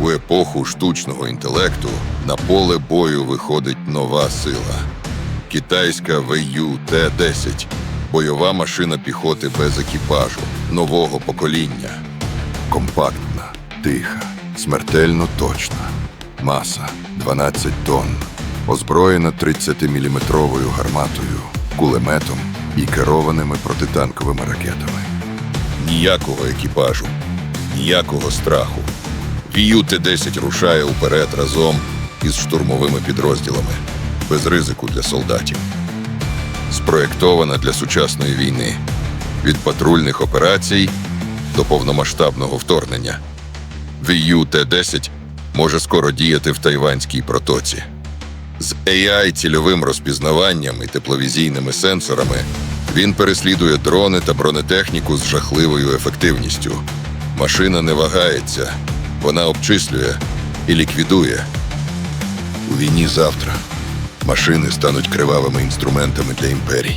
У епоху штучного інтелекту на поле бою виходить нова сила. Китайська ВЮ Т-10 бойова машина піхоти без екіпажу нового покоління. Компактна, тиха, смертельно точна. Маса 12 тонн. Озброєна 30-мм гарматою, кулеметом і керованими протитанковими ракетами. Ніякого екіпажу, ніякого страху. Вію Т-10 рушає уперед разом із штурмовими підрозділами, без ризику для солдатів. Спроєктована для сучасної війни від патрульних операцій до повномасштабного вторгнення. Вію Т-10 може скоро діяти в Тайванській протоці. З AI, цільовим розпізнаванням і тепловізійними сенсорами він переслідує дрони та бронетехніку з жахливою ефективністю. Машина не вагається, вона обчислює і ліквідує. У війні завтра машини стануть кривавими інструментами для імперій.